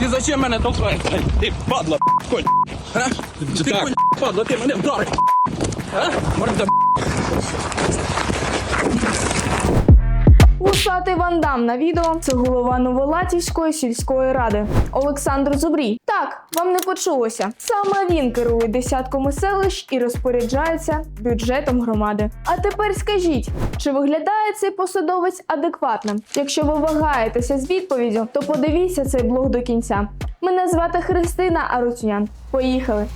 Ти зачем мене толкаєш? Ай, Ти падла, конь. Ти конь, падла, ти мене вдарив. Морда, Вусатий вандам на відео це голова Новолатівської сільської ради Олександр Зубрій. Так, вам не почулося. Саме він керує десятками селищ і розпоряджається бюджетом громади. А тепер скажіть, чи виглядає цей посадовець адекватним? Якщо ви вагаєтеся з відповіддю, то подивіться цей блог до кінця. Мене звати Христина Аруцюнян. Поїхали!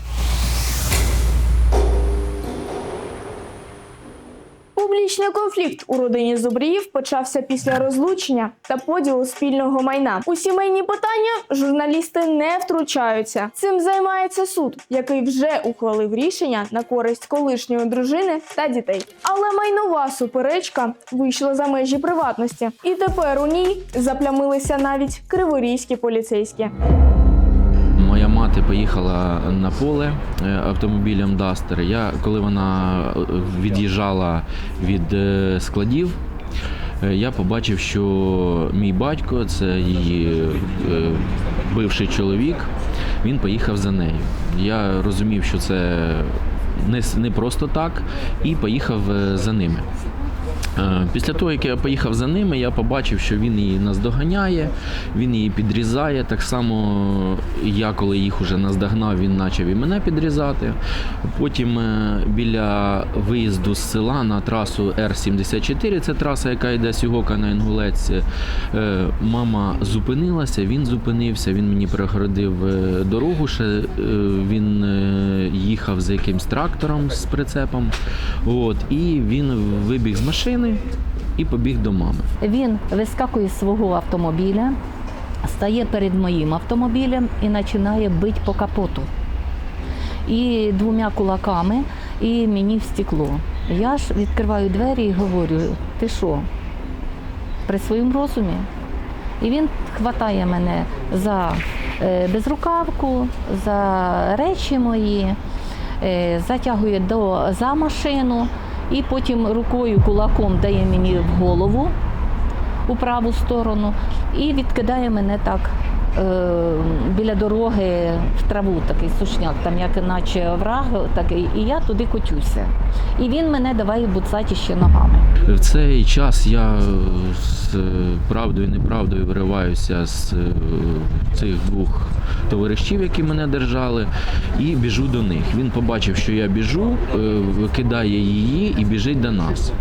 Публічний конфлікт у родині Зубріїв почався після розлучення та поділу спільного майна. У сімейні питання журналісти не втручаються. Цим займається суд, який вже ухвалив рішення на користь колишньої дружини та дітей. Але майнова суперечка вийшла за межі приватності, і тепер у ній заплямилися навіть криворізькі поліцейські. Моя мати поїхала на поле е, автомобілем Дастер. Я, коли вона е, від'їжджала від е, складів, я побачив, що мій батько, це її бивший чоловік, він поїхав за нею. Я розумів, що це не, просто так, і поїхав за ними. Е, Після того, як я поїхав за ними, я побачив, що він її наздоганяє, він її підрізає. Так само я, коли їх уже наздогнав, він почав і мене підрізати. Потім е, біля виїзду з села на трасу Р-74, це траса, яка йде з Югока на Інгулець, е, мама зупинилася, він зупинився, він мені перегородив е, дорогу. Ще е, він е, їхав за якимсь трактором з прицепом. От, і він вибіг з машини і побіг до мами. Він вискакує з свого автомобіля, стає перед моїм автомобілем і починає бити по капоту. І двома кулаками, і мені в стекло. Я ж відкриваю двері і говорю: ти що, при своєму розумі? І він хватає мене за е, безрукавку, за речі мої, е, затягує до, за машину і потім рукою кулаком дає мені в голову у праву сторону і відкидає мене так біля дороги в траву, такий сушняк, там як наче овраг, такий, і я туди котюся. І він мене давай буцати ще ногами. В цей час я е, з е, правдою і неправдою вириваюся з е, цих двох товаришів, які мене держали, і біжу до них. Він побачив, що я біжу, е, викидає її і біжить до нас.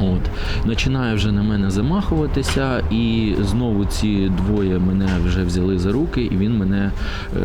От. Починає вже на мене замахуватися, і знову ці двоє мене вже взяли за руки, і він мене е,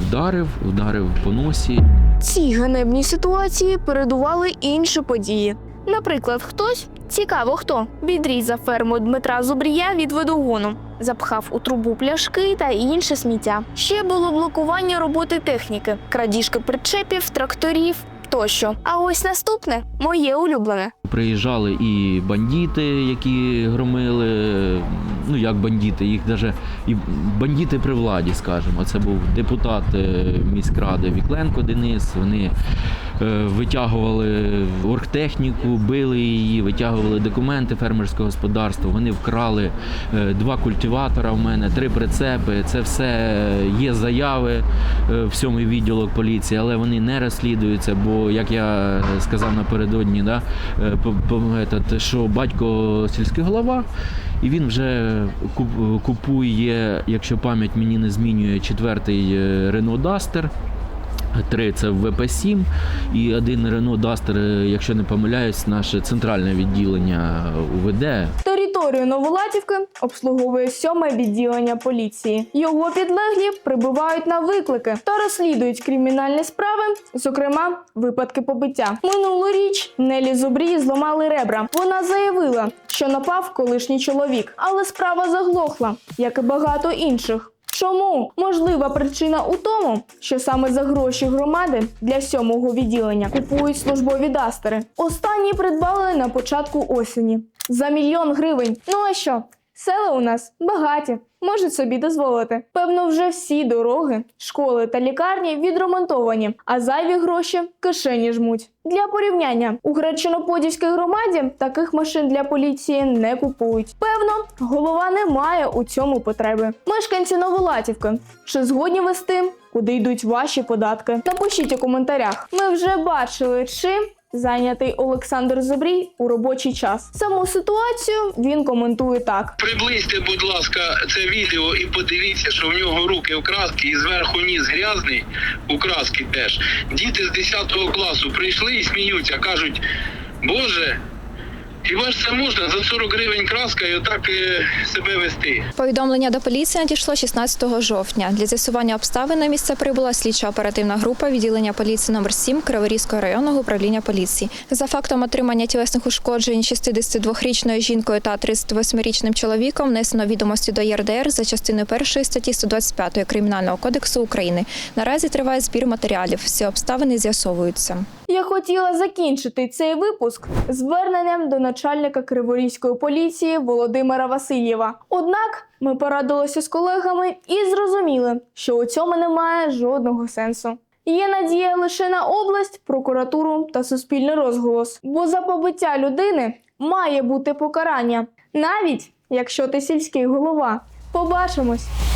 вдарив, вдарив по носі. Цій ганебній ситуації передували інші події. Наприклад, хтось цікаво хто відрізав ферму Дмитра Зубрія від водогону, запхав у трубу пляшки та інше сміття. Ще було блокування роботи техніки, крадіжки причепів, тракторів тощо. А ось наступне моє улюблене. Приїжджали і бандити, які громили. Ну як бандити, їх даже і бандити при владі, скажімо. Це був депутат е, міськради Вікленко Денис. Вони витягували оргтехніку, били її, витягували документи фермерського господарства. Вони вкрали е, два культиватора в мене, три прицепи. Це все є заяви е, в сьомий відділок поліції, але вони не розслідуються. Бо як я сказав напередодні, да, е, що батько сільський голова, і він вже купує, якщо пам'ять мені не змінює, четвертий е, Renault Duster. Три це в ВП-7 і один Renault Duster, якщо не помиляюсь, наше центральне відділення УВД. Територію Новолатівки обслуговує сьоме відділення поліції. Його підлеглі прибувають на виклики та розслідують кримінальні справи, зокрема випадки побиття. Минулоріч Нелі Зубрій зламали ребра. Вона заявила, що напав колишній чоловік, але справа заглохла, як і багато інших. Чому можлива причина у тому, що саме за гроші громади для сьомого відділення купують службові дастери? Останні придбали на початку осені за мільйон гривень. Ну а що? Села у нас багаті. Можуть собі дозволити. Певно, вже всі дороги, школи та лікарні відремонтовані, а зайві гроші кишені жмуть. Для порівняння у Гречиноподільській громаді таких машин для поліції не купують. Певно, голова не має у цьому потреби. Мешканці Новолатівки, чи згодні вести, куди йдуть ваші податки? Напишіть у коментарях. Ми вже бачили, чим зайнятий Олександр Зубрій у робочий час. Саму ситуацію він коментує так: Приблизьте, будь ласка, це відео і подивіться, що в нього руки в краски і зверху ніс грязний у краски теж. Діти з 10 класу прийшли і сміються, кажуть: Боже, хіба ж це можна за 40 гривень краска і отак е, себе вести? Повідомлення до поліції надійшло 16 жовтня. Для з'ясування обставин на місце прибула слідча оперативна група відділення поліції номер 7 Криворізького районного управління поліції. За фактом отримання тілесних ушкоджень 62-річною жінкою та 38-річним чоловіком внесено відомості до ЄРДР за частиною 1 статті 125 Кримінального кодексу України. Наразі триває збір матеріалів. Всі обставини з'ясовуються. Я хотіла закінчити цей випуск зверненням до начальника Криворізької поліції Володимира Васильєва. Однак ми порадилися з колегами і зрозуміли, що у цьому немає жодного сенсу. Є надія лише на область, прокуратуру та суспільний розголос, бо за побиття людини має бути покарання, навіть якщо ти сільський голова. Побачимось!